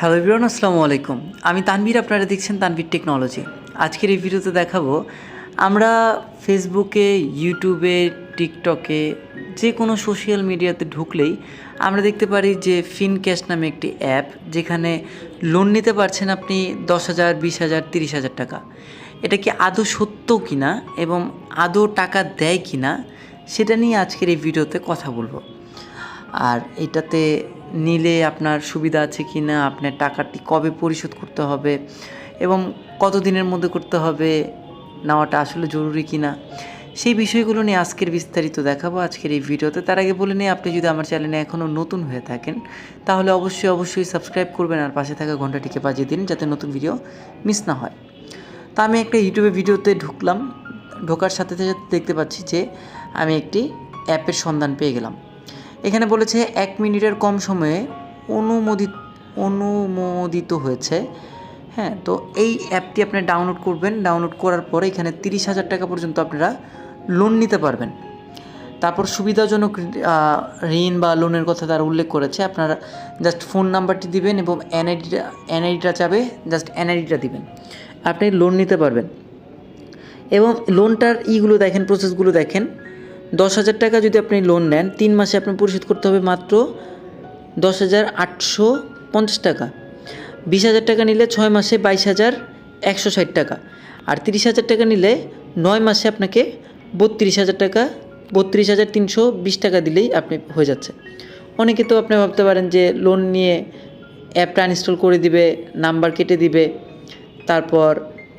Hello Ibran আসসালামু আলাইকুম। আমি তানভীর, আপনারা দেখছেন তানভীর টেকনোলজি আজকের এই ভিডিওতে দেখাবো, আমরা ফেসবুকে ইউটিউবে টিকটকে যে কোনো সোশ্যাল মিডিয়াতে ঢুকলেই আমরা দেখতে পারি যে ফিন ক্যাশ নামে একটি অ্যাপ যেখানে লোন নিতে পারছেন আপনি দশ হাজার, বিশ হাজার, তিরিশ হাজার টাকা। এটা কি আদৌ সত্য কিনা এবং আদৌ টাকা দেয় কিনা, সেটা নিয়ে আজকের এই ভিডিওতে কথা বলব। আর এটাতে নিলে আপনার সুবিধা আছে কি না আপনার টাকাটি কবে পরিশোধ করতে হবে এবং কত দিনের মধ্যে করতে হবে, নেওয়াটা আসলে জরুরি কি না সেই বিষয়গুলো নিয়ে আজকের বিস্তারিত দেখাবো আজকের এই ভিডিওতে। তার আগে বলে নিয়ে আপনি যদি আমার চ্যানেলে এখনও নতুন হয়ে থাকেন, তাহলে অবশ্যই অবশ্যই সাবস্ক্রাইব করবেন আর পাশে থাকা ঘন্টাটিকে বাজিয়ে দিন যাতে নতুন ভিডিও মিস না হয়। তা আমি একটা ইউটিউবে ভিডিওতে ঢুকলাম, ঢোকার সাথে সাথে দেখতে পাচ্ছি যে আমি একটি অ্যাপের সন্ধান পেয়ে গেলাম। এখানে বলেছে এক মিনিটের কম সময়ে অনুমোদিত অনুমোদিত হয়েছে। হ্যাঁ তো এই অ্যাপটি আপনি ডাউনলোড করবেন। ডাউনলোড করার পরে এখানে তিরিশ হাজার টাকা পর্যন্ত আপনারা লোন নিতে পারবেন। তারপর সুবিধাজনক ঋণ বা লোনের কথা তারা উল্লেখ করেছে। আপনারা জাস্ট ফোন নাম্বারটি দিবেন এবং এনআইডিটা এনআইডিটা চাবে, জাস্ট এনআইডিটা দিবেন। আপনি লোন নিতে পারবেন। এবং লোনটার ইগুলো দেখেন, প্রসেসগুলো দেখেন। দশ হাজার টাকা যদি আপনি লোন নেন, তিন মাসে আপনি পরিশোধ করতে হবে মাত্র দশ হাজার আটশো পঞ্চাশ টাকা। বিশ হাজার টাকা নিলে ছয় মাসে বাইশ হাজার একশো ষাট টাকা। আর তিরিশ হাজার টাকা নিলে নয় মাসে আপনাকে বত্রিশ হাজার টাকা, বত্রিশ হাজার তিনশো বিশ টাকা দিলেই আপনি হয়ে যাচ্ছে। অনেকে তো আপনি ভাবতে পারেন যে লোন নিয়ে অ্যাপটা আনইনস্টল করে দিবে নাম্বার কেটে দিবে, তারপর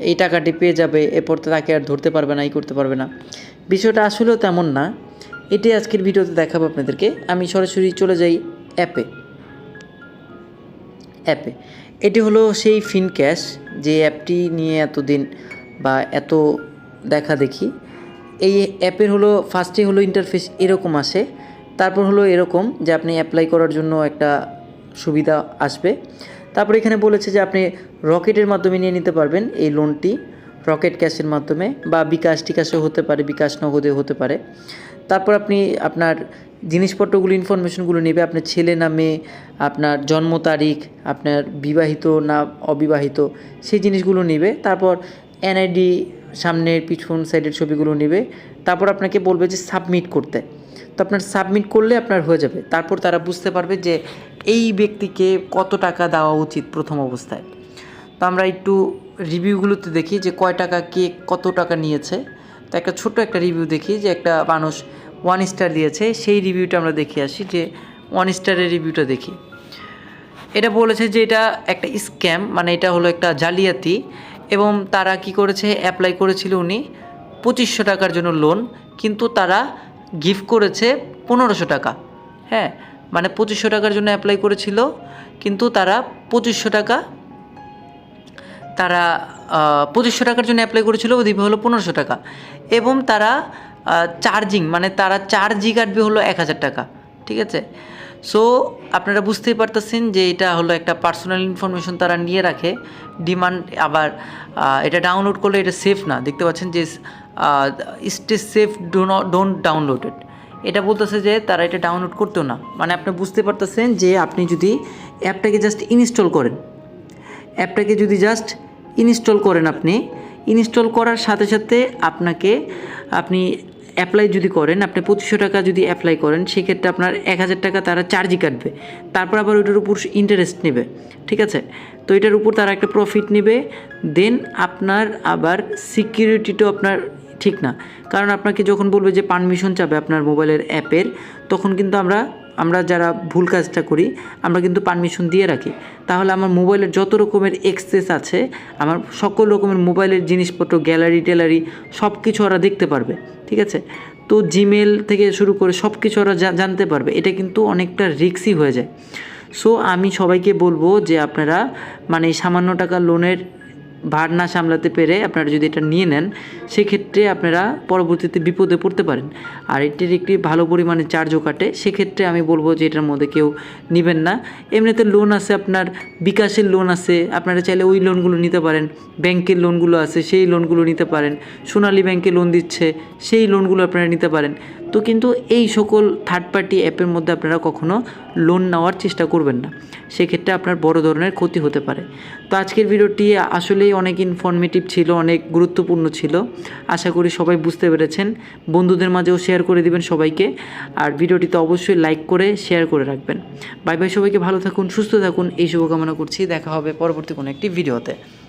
এই টাকাটি পেয়ে যাবে, এরপর তাকে আর ধরতে পারবে না এই করতে পারবে না। বিষয়টা আসলেও তেমন না। এটাই আজকের ভিডিওতে দেখাবো আপনাদেরকে। আমি সরাসরি চলে যাই অ্যাপে। অ্যাপে। এটি হলো সেই ফিন ক্যাশ যে অ্যাপটি নিয়ে এতদিন বা এত দেখা দেখি। এই অ্যাপের হলো ফার্স্টে হলো ইন্টারফেস এরকম আসে। তারপর হলো এরকম যে আপনি অ্যাপ্লাই করার জন্য একটা সুবিধা আসবে। তারপর এখানে বলেছে যে আপনি রকেটের মাধ্যমে নিয়ে নিতে পারবেন এই লোনটি রকেট ক্যাশের মাধ্যমে বা বিকাশ টিকাশও হতে পারে, বিকাশ নগদে হতে পারে। তারপর আপনি আপনার জিনিসপত্রগুলো ইনফরমেশনগুলো নেবে, আপনার ছেলে নামে আপনার জন্ম তারিখ, আপনার বিবাহিত না অবিবাহিত, সেই জিনিসগুলো নেবে। তারপর এনআইডি সামনের, পিছন সাইডের ছবিগুলো নেবে। তারপর আপনাকে বলবে যে সাবমিট করতে। তো আপনার সাবমিট করলে আপনার হয়ে যাবে। তারপর তারা বুঝতে পারবে যে এই ব্যক্তিকে কত টাকা দেওয়া উচিত প্রথম অবস্থায়? তো আমরা একটু রিভিউগুলোতে দেখি যে কয় টাকা কে কত টাকা নিয়েছে। তো একটা ছোট একটা রিভিউ দেখি যে একটা মানুষ ওয়ান স্টার দিয়েছে, সেই রিভিউটা আমরা দেখে আসি যে ওয়ান স্টারের রিভিউটা দেখি। এটা বলেছে যে এটা একটা স্ক্যাম মানে এটা হলো একটা জালিয়াতি এবং তারা কি করেছে অ্যাপ্লাই করেছিল উনি পঁচিশশো টাকার জন্য লোন কিন্তু তারা গিফট করেছে পনেরোশো টাকা। হ্যাঁ মানে পঁচিশশো টাকার জন্য অ্যাপ্লাই করেছিল, কিন্তু তারা পঁচিশশো টাকা, তারা পঁচিশশো টাকার জন্য অ্যাপ্লাই করেছিল দিবে হলো পনেরোশো টাকা। এবং তারা চার্জিং মানে তারা চার্জই কাটবে হলো এক হাজার টাকা, ঠিক আছে? সো আপনারা বুঝতেই পারতেছেন যে এটা হলো একটা পার্সোনাল ইনফরমেশন তারা নিয়ে রাখে ডিমান্ড আবার এটা ডাউনলোড করলে এটা সেফ না। দেখতে পাচ্ছেন যে stay safe do don't downloaded এটা বলতেছে যে তারা এটা ডাউনলোড করতেও না। মানে আপনি বুঝতে পারতেছেন যে আপনি যদি অ্যাপটাকে জাস্ট ইনস্টল করেন, অ্যাপটাকে যদি জাস্ট ইনস্টল করেন আপনি ইনস্টল করার সাথে সাথে আপনাকে, আপনি অ্যাপ্লাই যদি করেন, আপনি পঁচিশশো টাকা যদি অ্যাপ্লাই করেন, সেক্ষেত্রে আপনার এক হাজার টাকা তারা চার্জই কাটবে। তারপর আবার ওইটার উপর ইন্টারেস্ট নেবে, ঠিক আছে? তো এটার উপর তারা একটা প্রফিট নেবে দেন আপনার আবার সিকিউরিটিটাও আপনার ঠিক না। কারণ আপনাকে যখন বলবে যে পারমিশন চাবে আপনার মোবাইলের অ্যাপের, তখন কিন্তু আমরা আমরা যারা ভুল কাজটা করি, আমরা কিন্তু পারমিশন দিয়ে রাখি। তাহলে আমার মোবাইলের যত রকমের এক্সেস আছে, আমার সকল রকমের মোবাইলের জিনিসপত্র গ্যালারি ট্যালারি সব কিছু ওরা দেখতে পারবে, ঠিক আছে? তো জিমেল থেকে শুরু করে সব কিছু ওরা জানতে পারবে। এটা কিন্তু অনেকটা রিক্সি হয়ে যায়। সো আমি সবাইকে বলব যে আপনারা মানে সামান্য টাকা লোনের ভার না সামলাতে পেরে আপনারা যদি এটা নিয়ে নেন, সেক্ষেত্রে আপনারা পরবর্তীতে বিপদে পড়তে পারেন। আর এটির একটি ভালো পরিমাণে চার্জও কাটে। সেক্ষেত্রে আমি বলব যে এটার মধ্যে কেউ নেবেন না। এমনিতে লোন আছে আপনার, বিকাশের লোন আছে। আপনারা চাইলে ওই লোনগুলো নিতে পারেন। ব্যাংকের লোনগুলো আছে, সেই লোনগুলো নিতে পারেন। সোনালী ব্যাংকে লোন দিচ্ছে, সেই লোনগুলো আপনারা নিতে পারেন। তো কিন্তু এই সকল থার্ড পার্টি অ্যাপের মধ্যে আপনারা কখনো লোন নেওয়ার চেষ্টা করবেন না। সেক্ষেত্রে আপনার বড় ধরনের ক্ষতি হতে পারে। তো আজকের ভিডিওটি আসলেই অনেক ইনফরমেটিভ ছিল, অনেক গুরুত্বপূর্ণ ছিল। আশা করি সবাই বুঝতে পেরেছেন। বন্ধুদের মাঝেও শেয়ার করে দিবেন সবাইকে। আর ভিডিওটিতে অবশ্যই লাইক করে শেয়ার করে রাখবেন। বাই বাই সবাইকে, ভালো থাকুন, সুস্থ থাকুন। এই শুভকামনা করছি। দেখা হবে পরবর্তী কোনো একটি ভিডিওতে।